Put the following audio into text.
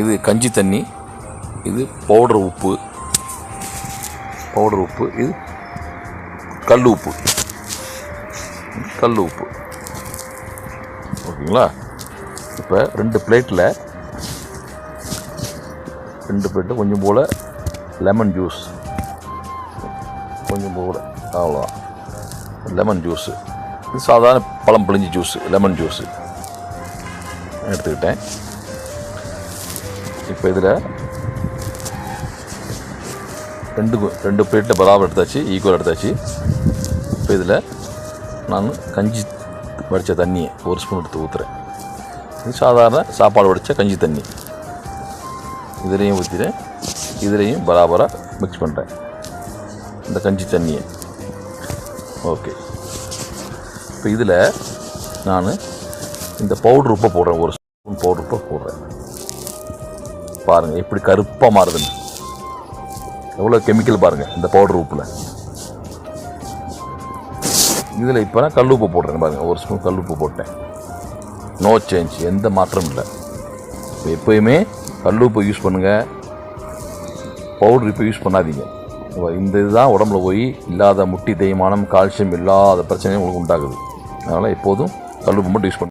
இது கஞ்சி தண்ணி இது பவுடர் உப்பு பவுடர் உப்பு இது கல் உப்பு. கல் உப்பு. ஓகேங்களா? இப்போ ரெண்டு பிளேட்டில் ரெண்டு பிளேட்டு கொஞ்சம் போல் லெமன் ஜூஸ் கொஞ்சம் போல் அவ்வளோதான் லெமன் ஜூஸு இது சாதாரண பழம் பிழிஞ்சி ஜூஸு லெமன் ஜூஸு எடுத்துக்கிட்டேன். இப்போ இதில் ரெண்டு கு- ரெண்டு பிளேட்டில் பராபர் எடுத்தாச்சு ஈக்குவல் எடுத்தாச்சு. இப்போ இதில் நான் கஞ்சி வடித்த தண்ணியை ஒரு ஸ்பூன் எடுத்து ஊற்றுறேன் இது சாதாரண சாப்பாடு வடித்த கஞ்சி தண்ணி. இதுலேயும் ஊற்றிட்டேன் இதுலேயும் பராபராக மிக்ஸ் பண்ணுறேன் இந்த கஞ்சி தண்ணியை. ஓகே இப்போ இதில் நான் இந்த பவுட்ரு உப்பை போடுறேன். ஒரு ஸ்பூன் பவுட்ரு உப்பை போடுறேன். பாருங்கள் எப்படி கருப்பாக மாறுதுன்னு. எவ்வளோ கெமிக்கல் பாருங்கள் இந்த பவுடர் உப்பில். இதில் இப்போ நான் கல் உப்பு போடுறேன் பாருங்கள் ஒரு ஸ்பூன் கல் உப்பு போட்டேன். நோ சேஞ்ச் எந்த மாற்றமும் இல்லை. எப்போயுமே கல் உப்பு யூஸ் பண்ணுங்கள் பவுடர் இப்போ யூஸ் பண்ணாதீங்க. இந்த இதுதான் உடம்புல போய் இல்லாத முட்டி தேய்மானம் கால்சியம் இல்லாத பிரச்சனையும் உங்களுக்கு உண்டாகுது. அதனால் எப்போதும் கல் உப்பு மட்டும் யூஸ் பண்ணுங்க.